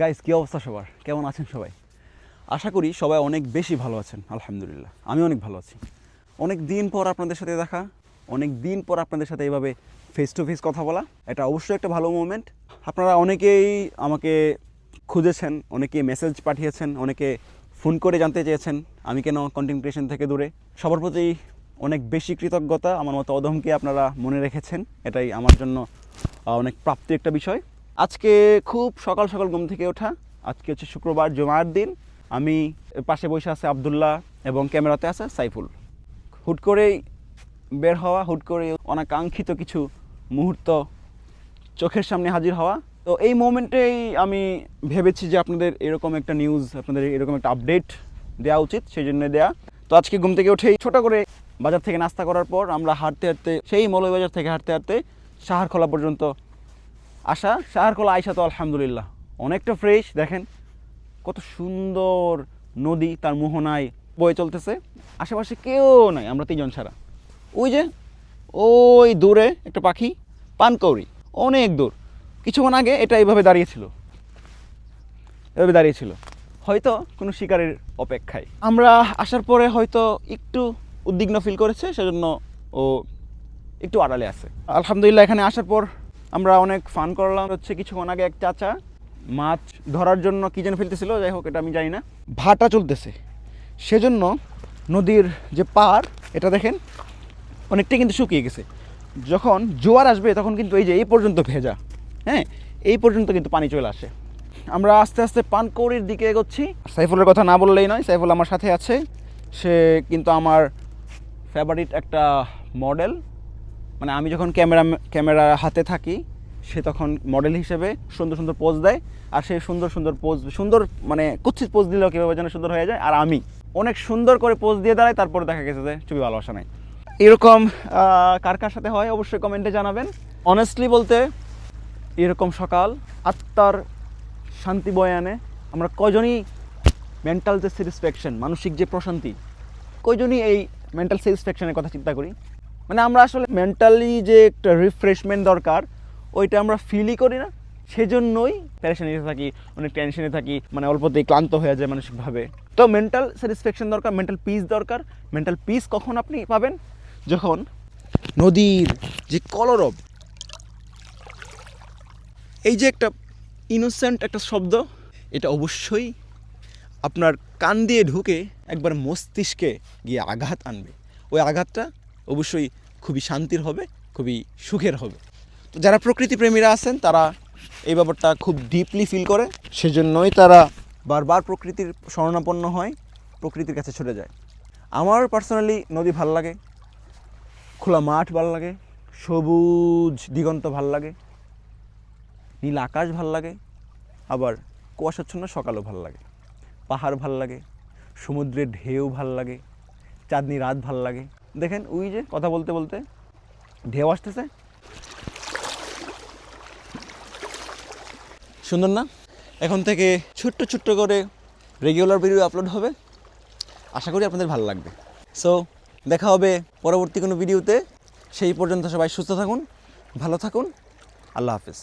Guys কী অবস্থা সবার? কেমন আছেন সবাই? আশা করি সবাই অনেক বেশি ভালো আছেন, আলহামদুলিল্লাহ। আমি অনেক ভালো আছি। অনেক দিন পর আপনাদের সাথে দেখা, অনেক দিন পর আপনাদের সাথে এইভাবে ফেস টু ফেস কথা বলা, এটা অবশ্যই একটা ভালো মুভমেন্ট আপনারা অনেকেই আমাকে খুঁজেছেন, অনেকে মেসেজ পাঠিয়েছেন, অনেকে ফোন করে জানতে চেয়েছেন, আমি কেন কন্টেন্ট ক্রিয়েশন থেকে দূরে? সবার প্রতি অনেক বেশি কৃতজ্ঞতা, আমার মতো অদমকে আপনারা মনে রেখেছেন, এটাই আমার জন্য অনেক প্রাপ্তি একটা বিষয়। আজকে খুব সকাল সকাল ঘুম থেকে ওঠা। আজকে হচ্ছে শুক্রবার, জুমার দিন। আমি পাশে বসে আছে আবদুল্লাহ এবং ক্যামেরাতে আছে সাইফুল। হুট করেই বের হওয়া, হুট করে অনাকাঙ্ক্ষিত কিছু মুহূর্ত চোখের সামনে হাজির হওয়া। তো এই মোমেন্টেই আমি ভেবেছি যে আপনাদের এরকম একটা নিউজ আপনাদের এরকম একটা আপডেট দেওয়া উচিত সেই জন্য দেয়া। তো আজকে ঘুম থেকে উঠেই ছোট করে বাজার থেকে নাস্তা করার পর আমরা হাঁটতে হাঁটতে, সেই মৌলবাজার থেকে হাঁটতে হাঁটতে সাহারখোলা পর্যন্ত আসা সাহারখোলা আইসা তো আলহামদুলিল্লাহ। অনেকটা ফ্রেশ দেখেন কত সুন্দর নদী তার মোহনায় বয়ে চলতেছে। আশেপাশে কেউ নাই, আমরা তিনজন ছাড়া। ওই যে, ওই দূরে একটা পাখি, পানকৌড়ি, অনেক দূর। কিছুক্ষণ আগে এটা এইভাবে দাঁড়িয়েছিল এভাবে দাঁড়িয়েছিল হয়তো কোনো শিকারের অপেক্ষায়। আমরা আসার পরে হয়তো একটু উদ্বিগ্ন ফিল করেছে, সেজন্য ও একটু আড়ালে আছে। আলহামদুলিল্লাহ, এখানে আসার পর আমরা অনেক ফান করলাম। হচ্ছে কিছুক্ষণ আগে এক চাচা মাছ ধরার জন্য কী যেন ফেলতেছিল, যাই হোক, এটা আমি জানি না। ভাটা চলতেছে। সেজন্য নদীর যে পার, এটা দেখেন, অনেকটাই কিন্তু শুকিয়ে গেছে। যখন জোয়ার আসবে, তখন কিন্তু এই যে এই পর্যন্ত ভেজা। হ্যাঁ এই পর্যন্ত কিন্তু পানি চলে আসে। আমরা আস্তে আস্তে পানকৌড়ির দিকে এগোচ্ছি। সাইফুলের কথা না বললেই নয়, সাইফুল আমার সাথে আছে। সে কিন্তু আমার ফেভারিট একটা মডেল মানে আমি যখন ক্যামেরা ক্যামেরা হাতে থাকি, সে তখন মডেল হিসেবে সুন্দর সুন্দর পোজ দেয়, আর সেই সুন্দর সুন্দর পোজ সুন্দর মানে কুচ্ছিত পোজ দিলেও কীভাবে যেন সুন্দর হয়ে যায়, আর আমি অনেক সুন্দর করে পোজ দিয়ে দাঁড়াই, তারপরে দেখা গেছে যে ছবি ভালোবাসা নাই। এরকম কার কার সাথে হয় অবশ্যই কমেন্টে জানাবেন। অনেস্টলি বলতে, এরকম সকাল আত্মার শান্তি বয়ে আনে। আমরা কজনই মেন্টাল যে স্যাটিসফ্যাকশন মানসিক যে প্রশান্তি কজনই এই মেন্টাল স্যাটিসফ্যাকশনের কথা চিন্তা করি? মানে আমরা আসলে মেন্টালি যে একটা রিফ্রেশমেন্ট দরকার, ওইটা আমরা ফিলই করি না। সেজন্যই প্যারেশানিতে থাকি, অনেক টেনশনে থাকি মানে অল্পতেই ক্লান্ত হয়ে যায় মানসিকভাবে। তো মেন্টাল স্যাটিসফ্যাকশন দরকার মেন্টাল পিস দরকার। মেন্টাল পিস কখন আপনি পাবেন? যখন নদীর যে কলরব, এই যে একটা ইনোসেন্ট একটা শব্দ, এটা অবশ্যই আপনার কান দিয়ে ঢুকে একবার মস্তিষ্কে গিয়ে আঘাত আনবে। ওই আঘাতটা অবশ্যই খুবই শান্তির হবে, খুবই সুখের হবে। তো যারা প্রকৃতি প্রেমীরা আছেন, তারা এই ব্যাপারটা খুব ডিপলি ফিল করে। সেজন্যই তারা বারবার প্রকৃতির শরণাপন্ন হয়, প্রকৃতির কাছে ছুটে যায়। আমার পার্সোনালি নদী ভালো লাগে, খোলা মাঠ ভালো লাগে, সবুজ দিগন্ত ভালো লাগে, নীল আকাশ ভালো লাগে, আবার কুয়াশাচ্ছন্ন সকালও ভালো লাগে। পাহাড় ভালো লাগে, সমুদ্রের ঢেউ ভালো লাগে, চাঁদনি রাত ভালো লাগে। দেখেন, ওই যে কথা বলতে বলতে ঢেউ আসতেছে। সুন্দর না, এখন থেকে ছোট্ট ছোট্ট করে রেগুলার ভিডিও আপলোড হবে। আশা করি আপনাদের ভালো লাগবে। সো দেখা হবে পরবর্তী কোনো ভিডিওতে সেই পর্যন্ত সবাই সুস্থ থাকুন, ভালো থাকুন। আল্লাহ হাফিজ।